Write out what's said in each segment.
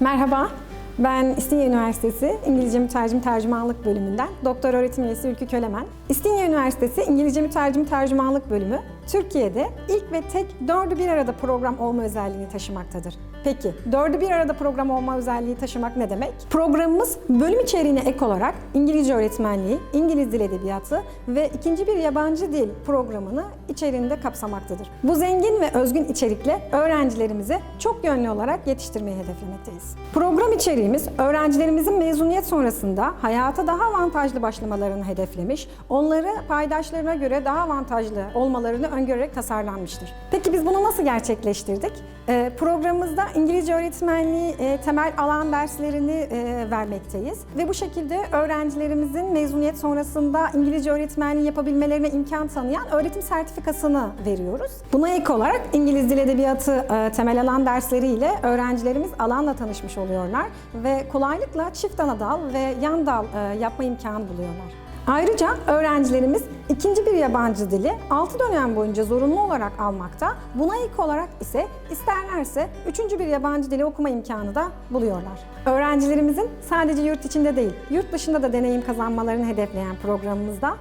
Merhaba, ben İstinye Üniversitesi İngilizce Mütercim Tercümanlık bölümünden Doktor Öğretim Üyesi Ülkü Kölemen. İstinye Üniversitesi İngilizce Mütercim Tercümanlık bölümü Türkiye'de ilk ve tek dördü bir arada program olma özelliğini taşımaktadır. Peki, dördü bir arada program olma özelliği taşımak ne demek? Programımız bölüm içeriğine ek olarak İngilizce öğretmenliği, İngiliz Dil Edebiyatı ve ikinci bir yabancı dil programını içeriğinde kapsamaktadır. Bu zengin ve özgün içerikle öğrencilerimizi çok yönlü olarak yetiştirmeyi hedeflemekteyiz. Program içeriğimiz öğrencilerimizin mezuniyet sonrasında hayata daha avantajlı başlamalarını hedeflemiş, onları paydaşlarına göre daha avantajlı olmalarını öngörerek tasarlanmıştır. Peki biz bunu nasıl gerçekleştirdik? Ee, programımızda İngilizce öğretmenliği e, temel alan derslerini e, vermekteyiz ve bu şekilde öğrencilerimizin mezuniyet sonrasında İngilizce öğretmenliği yapabilmelerine imkan tanıyan öğretim sertifikasını veriyoruz. Buna ek olarak İngiliz Dil Edebiyatı e, temel alan dersleriyle öğrencilerimiz alanla tanışmış oluyorlar ve kolaylıkla çift ana dal ve yan dal e, yapma imkanı buluyorlar. Ayrıca öğrencilerimiz ikinci bir yabancı dili 6 dönem boyunca zorunlu olarak almakta. Buna ek olarak ise isterlerse üçüncü bir yabancı dili okuma imkanı da buluyorlar. Öğrencilerimizin sadece yurt içinde değil, yurt dışında da deneyim kazanmalarını hedefleyen programımızda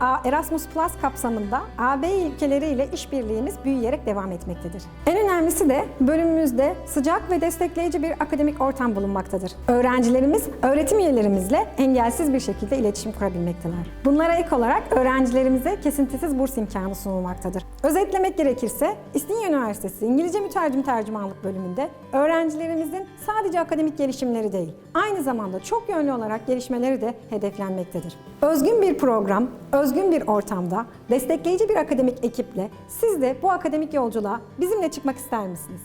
Erasmus Plus kapsamında AB ülkeleriyle işbirliğimiz büyüyerek devam etmektedir. En önemlisi de bölümümüzde sıcak ve destekleyici bir akademik ortam bulunmaktadır. Öğrencilerimiz öğretim üyelerimizle engelsiz bir şekilde iletişim kurabilmekteler. Bunlara ek olarak öğrencilerimize kesintisiz burs imkanı sunulmaktadır. Özetlemek gerekirse İstinye Üniversitesi İngilizce Mütercim Tercümanlık bölümünde öğrencilerimizin sadece akademik gelişimleri değil, aynı zamanda çok yönlü olarak gelişmeleri de hedeflenmektedir. Özgün bir program, özgün bir ortamda, destekleyici bir akademik ekiple siz de bu akademik yolculuğa bizimle çıkmak ister misiniz?